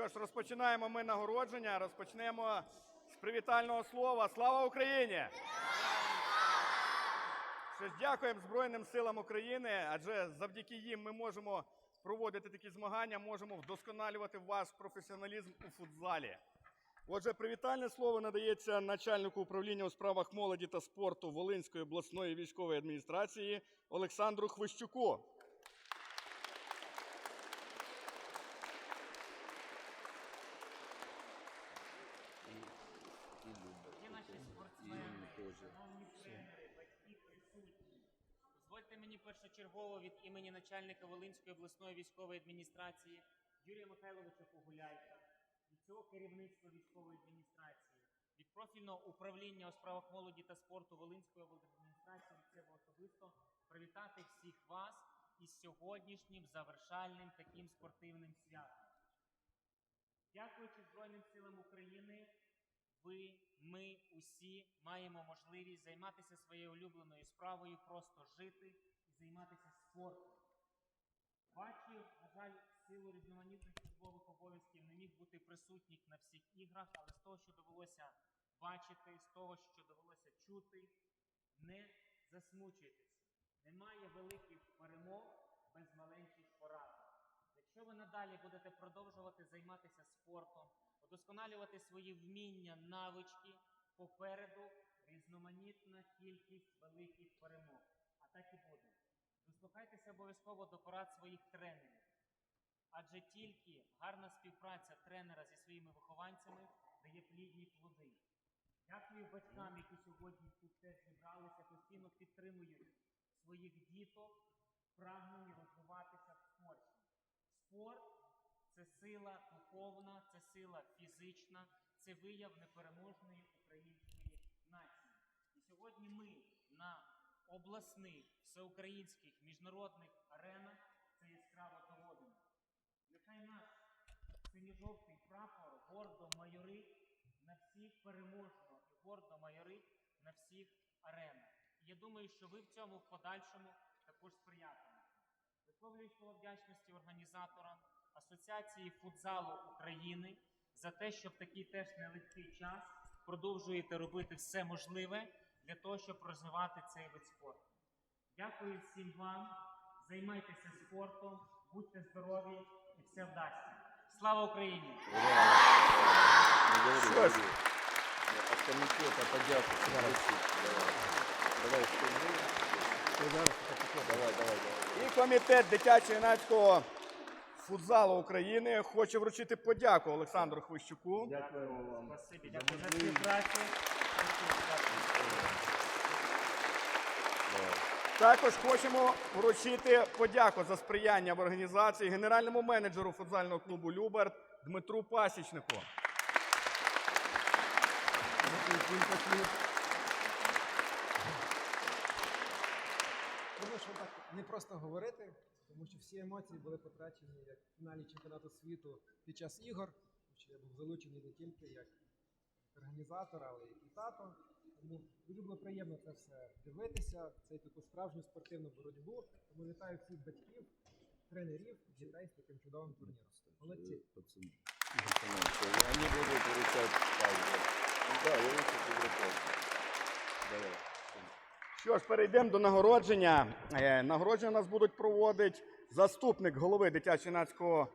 Що ж, розпочинаємо ми нагородження. Розпочнемо з привітального слова. Слава Україні! Що ж, дякуємо Збройним силам України, адже завдяки їм ми можемо проводити такі змагання, можемо вдосконалювати ваш професіоналізм у футзалі. Отже, привітальне слово надається начальнику управління у справах молоді та спорту Волинської обласної військової адміністрації Олександру Хвищуку. Дозвольте мені першочергово від імені начальника Волинської обласної військової адміністрації Юрія Михайловича Погуляйка, від цього керівництва військової адміністрації, від профільного управління у справах молоді та спорту Волинської облдержадміністрації від себе особисто привітати всіх вас із сьогоднішнім завершальним таким спортивним святом. Дякуючи Збройним силам України, ви, ми усі маємо можливість займатися своєю улюбленою справою, просто жити і займатися спортом. Бачив, на жаль, силу різноманітних службових обов'язків не міг бути присутніх на всіх іграх, але з того, що довелося бачити, з того, що довелося чути, не засмучуйтеся. Немає великих перемог без маленьких поразок. Якщо ви надалі будете продовжувати займатися спортом, удосконалювати свої вміння, навички, попереду різноманітна кількість великих перемог. А так і буде. Дослухайтеся обов'язково до порад своїх тренерів. Адже тільки гарна співпраця тренера зі своїми вихованцями дає плідні плоди. Дякую батькам, які сьогодні тут теж зібралися, постійно підтримують своїх діток, прагнені розвиватися в спорті. Спорт це сила духовна, це сила фізична, це вияв непереможної української нації. І сьогодні ми на обласних, всеукраїнських, міжнародних аренах це яскраво доводимо. Нехай наш синьо-жовтий прапор гордо майорить на всіх переможно і гордо майорить на всіх аренах. Я думаю, що ви в цьому в подальшому. Висловлюю слово вдячності організаторам Асоціації футзалу України за те, що в такий теж нелегкий час продовжуєте робити все можливе для того, щоб розвивати цей вид спорту. Дякую всім вам. Займайтеся спортом, будьте здорові і все вдасться. Слава Україні! Комитета. Давай, давай, давай, давай. І комітет дитячо-юнацького футзалу України хоче вручити подяку Олександру Хвищуку. Дякуємо вам. Спасибі, дякую за співпрацю. Дякую, дякую. Також хочемо вручити подяку за сприяння в організації генеральному менеджеру футзального клубу Люберт Дмитру Пасічнику. Не просто говорити, тому що всі емоції були потрачені як в фіналі чемпіонату світу під час ігор, тому що я був залучений не тільки як організатор, але і тато. Тому дуже було приємно це все дивитися, цей таку справжню спортивну боротьбу. Тому вітаю всіх батьків, тренерів, дітей з таким чудовим турніром. Молодці. Пацаны. Пацаны, Они будут вручать. Да, я лучше. Давай. Що ж, перейдемо до нагородження. Е, Нагородження нас будуть проводити заступник голови дитячо-юнацького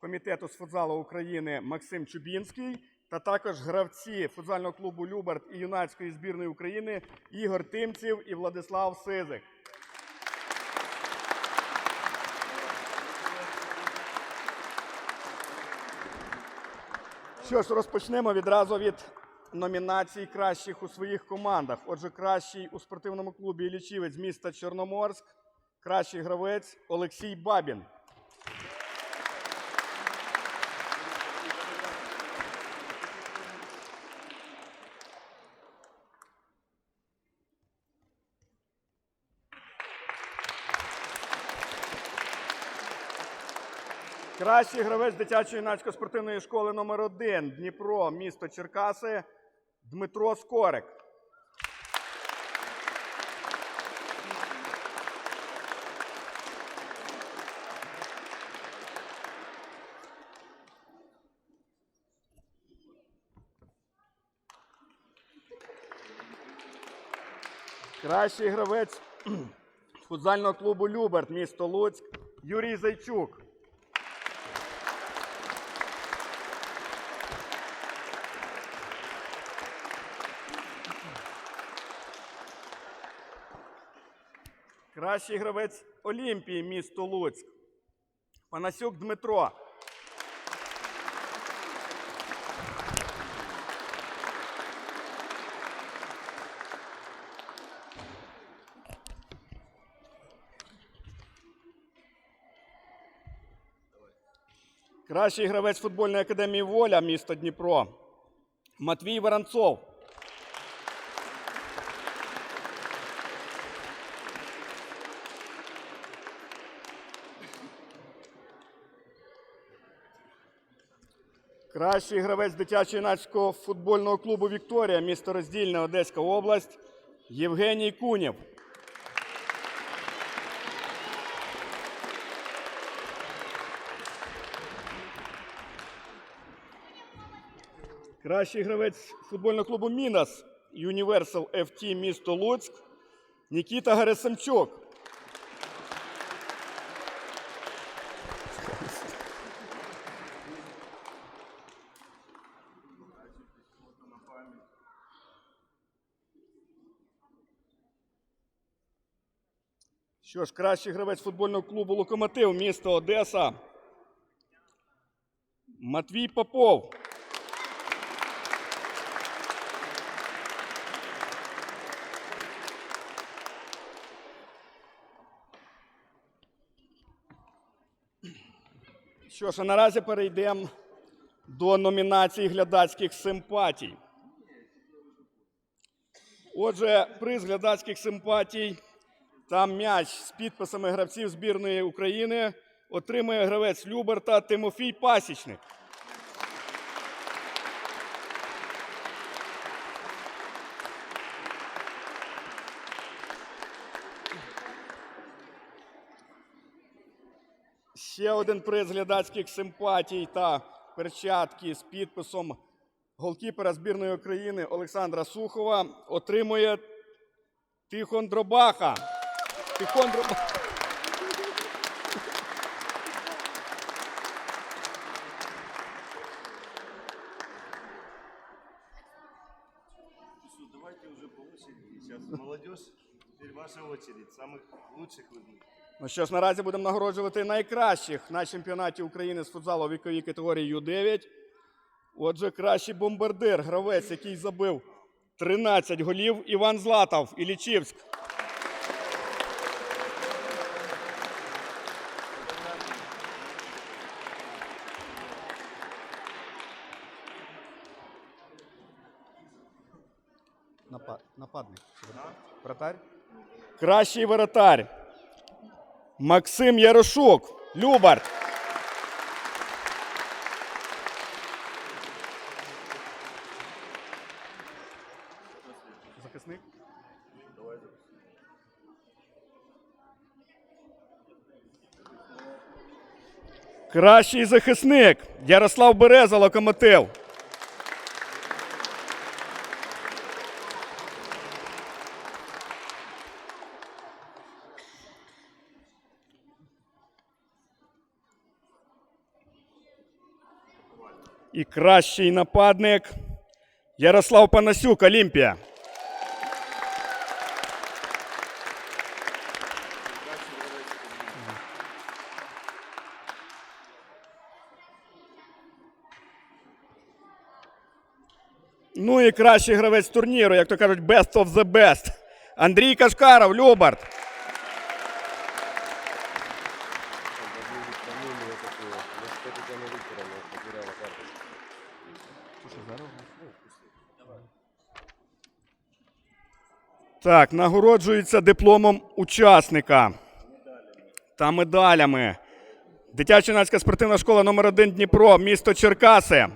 комітету з футзалу України Максим Чубінський та також гравці футзального клубу Люберт і юнацької збірної України Ігор Тимців і Владислав Сизик. Що ж, розпочнемо відразу від номінацій кращих у своїх командах. Отже, кращий у спортивному клубі Іллічівець міста Чорноморськ, кращий гравець Олексій Бабін. Кращий гравець дитячої юнацької спортивної школи номер 1 Дніпро, місто Черкаси Дмитро Скорик. Кращий гравець футзального клубу Люберт, місто Луцьк, Юрій Зайчук. Кращий гравець Олімпії, місто Луцьк. Панасюк Дмитро. Кращий гравець футбольної академії Воля, місто Дніпро. Матвій Воронцов. Кращий гравець дитячо-юнацького футбольного клубу Вікторія, місто Роздільне, Одеська область, Євгеній Кунєв. Кращий гравець футбольного клубу Мінас Юніверсал FT місто Луцьк Нікіта Герасимчук. Що ж, кращий гравець футбольного клубу Локомотив місто Одеса. Матвій Попов. Що ж, а наразі перейдемо до номінації глядацьких симпатій. Отже, приз глядацьких симпатій та м'яч з підписами гравців збірної України отримує гравець Люберта Тимофій Пасічник. Ще один приз глядацьких симпатій та перчатки з підписом голкіпера збірної України Олександра Сухова отримує Тихон Дробаха Тихон Дробаха. Всё, Давайте уже по очереди. Сейчас молодежь. Теперь ваша очередь. Самых лучших выберите. Ну що ж, наразі будемо нагороджувати найкращих на чемпіонаті України з футзалу у віковій категорії Ю-9. Отже, кращий бомбардир, гравець, який забив 13 голів, Іван Златов, Ілічівськ. Кращий воротар. Максим Ярошук. Любарт. Захисник. Кращий захисник. Ярослав Береза, локомотив. І кращий нападник Ярослав Панасюк, Олімпія. Ну і кращий гравець турніру, як то кажуть, best of the best. Андрій Кашкаров, Любарт. Так, нагороджується дипломом учасника та медалями. Дитяча юнацька спортивна школа номер 1 Дніпро, місто Черкаси.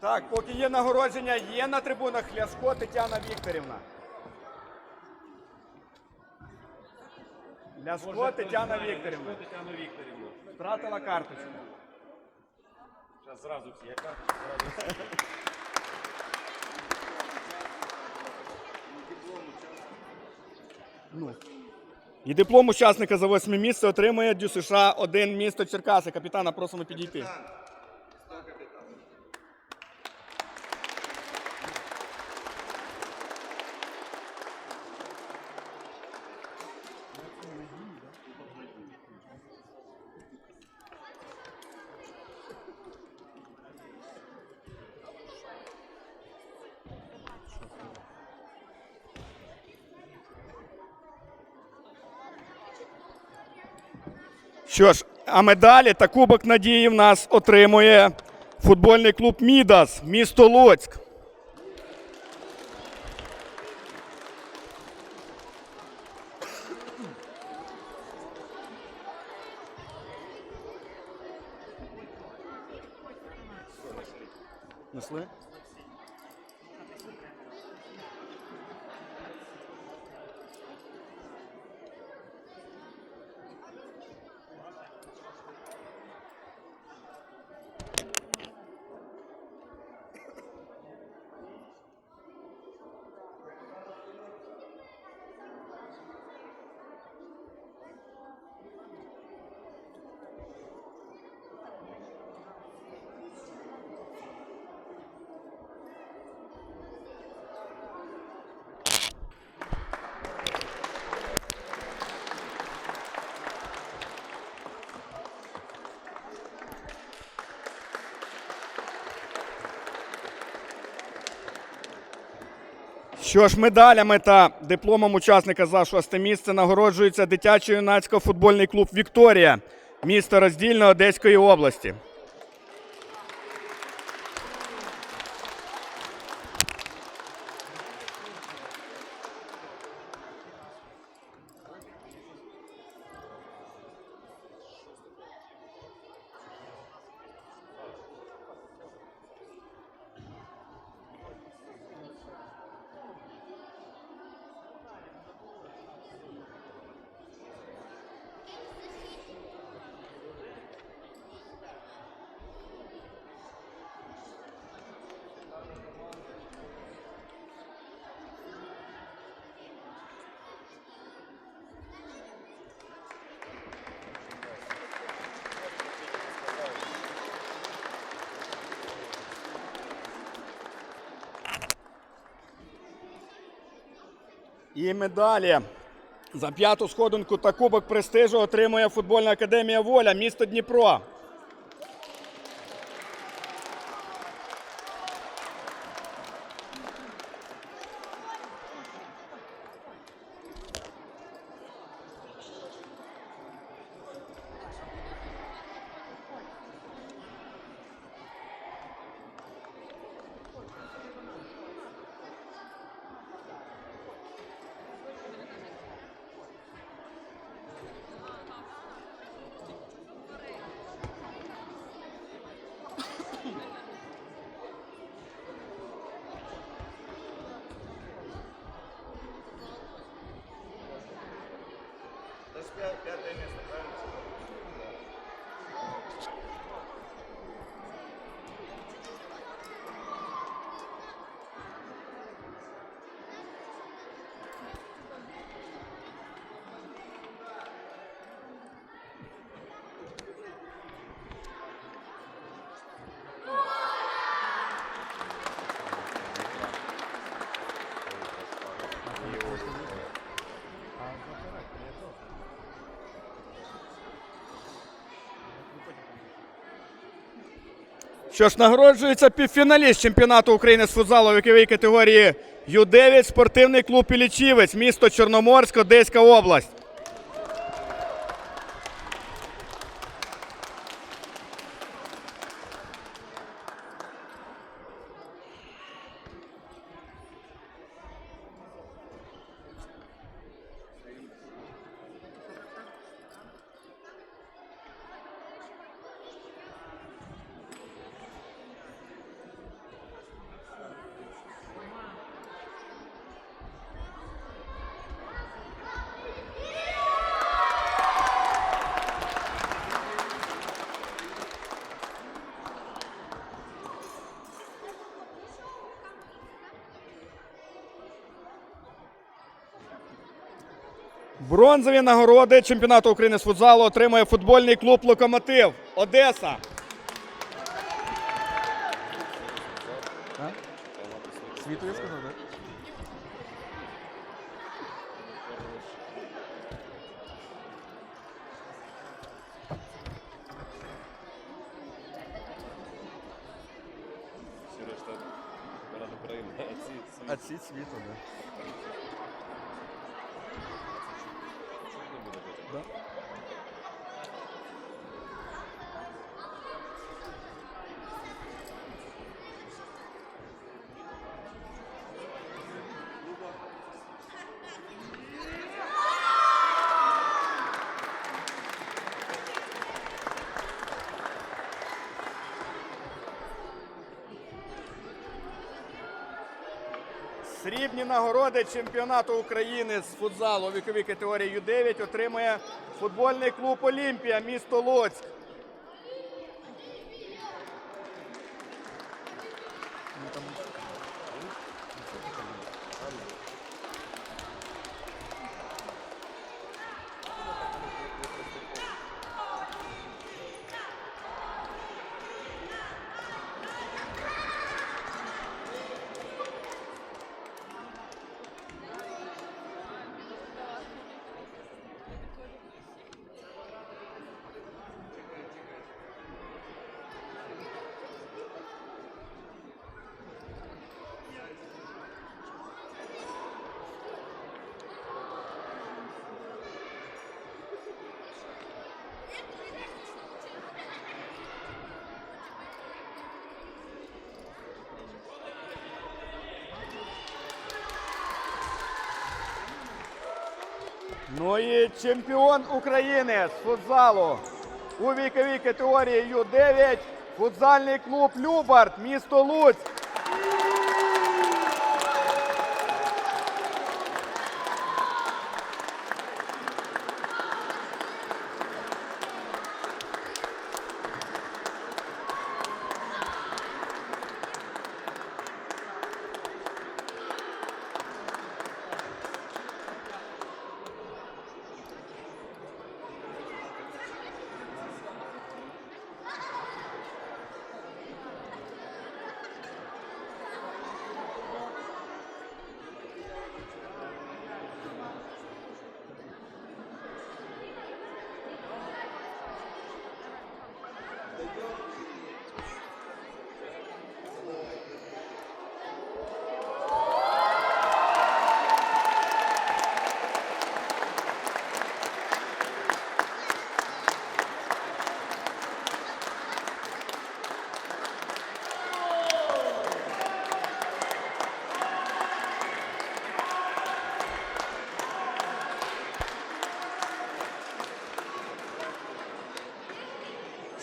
Так, поки є нагородження, є на трибунах Ляшко Тетяна Вікторівна. Ляшко Тетяна Вікторівна. Тетяна Вікторівна. Втратила карточку. Зараз зразу всі, я карточку зразу. І диплом учасника за восьме місце отримує Дю США 1 місто Черкаси. Капітана просимо підійти. Що ж, а медалі та Кубок Надії в нас отримує футбольний клуб Мідас, місто Луцьк. Несли? Що ж, медалями та дипломом учасника за шосте місце нагороджується дитячо-юнацько футбольний клуб Вікторія, місто роздільно Одеської області. І медалі за п'яту сходинку та кубок престижу отримує футбольна академія Воля, місто Дніпро. Це ж п'я- Що ж, нагороджується півфіналіст чемпіонату України з футзалу віковій категорії Ю-9 спортивний клуб Ілічівець, місто Чорноморськ, Одеська область. Бронзові нагороди чемпіонату України з футзалу отримує футбольний клуб Локомотив Одеса. Світу я сказав, так? А ці світу, так. Срібні нагороди чемпіонату України з футзалу віковій категорії Ю-9 отримує футбольний клуб Олімпія, місто Луцьк. Ну і чемпіон України з футзалу у віковій категорії Ю-9 футзальний клуб Любарт, місто Луцьк.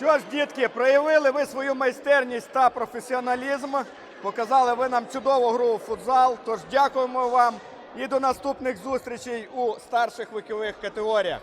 Що ж, дітки, проявили ви свою майстерність та професіоналізм. Показали ви нам чудову гру у футзал. Тож дякуємо вам і до наступних зустрічей у старших вікових категоріях.